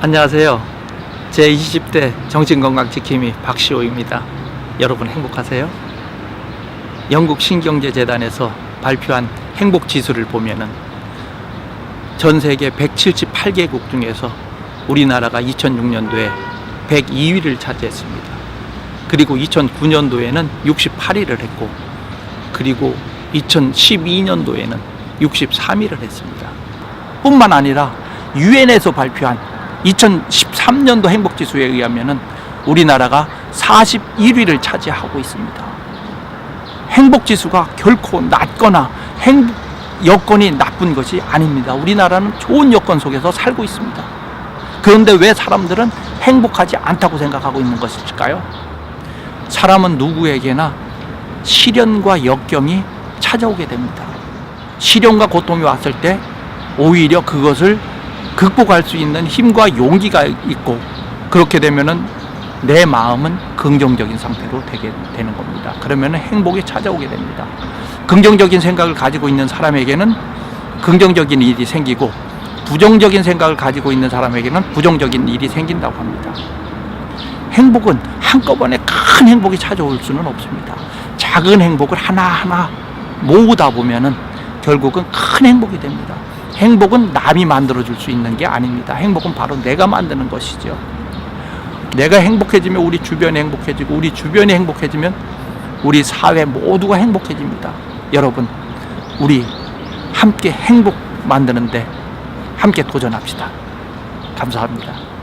안녕하세요. 제 20대 정신건강지킴이 박시호입니다. 여러분 행복하세요? 영국 신경제재단에서 발표한 행복 지수를 보면은 전 세계 178개국 중에서 우리나라가 2006년도에 102위를 차지했습니다. 그리고 2009년도에는 68위를 했고 그리고 2012년도에는 63위를 했습니다. 뿐만 아니라 유엔에서 발표한 2013년도 행복지수에 의하면은 우리나라가 41위를 차지하고 있습니다. 행복지수가 결코 낮거나 행복 여건이 나쁜 것이 아닙니다. 우리나라는 좋은 여건 속에서 살고 있습니다. 그런데 왜 사람들은 행복하지 않다고 생각하고 있는 것일까요? 사람은 누구에게나 시련과 역경이 찾아오게 됩니다. 시련과 고통이 왔을 때 오히려 그것을 극복할 수 있는 힘과 용기가 있고 그렇게 되면은 내 마음은 긍정적인 상태로 되게 되는 겁니다. 그러면 행복이 찾아오게 됩니다. 긍정적인 생각을 가지고 있는 사람에게는 긍정적인 일이 생기고 부정적인 생각을 가지고 있는 사람에게는 부정적인 일이 생긴다고 합니다. 행복은 한꺼번에 큰 행복이 찾아올 수는 없습니다. 작은 행복을 하나하나 모으다 보면은 결국은 큰 행복이 됩니다. 행복은 남이 만들어줄 수 있는 게 아닙니다. 행복은 바로 내가 만드는 것이죠. 내가 행복해지면 우리 주변이 행복해지고 우리 주변이 행복해지면 우리 사회 모두가 행복해집니다. 여러분, 우리 함께 행복 만드는데 함께 도전합시다. 감사합니다.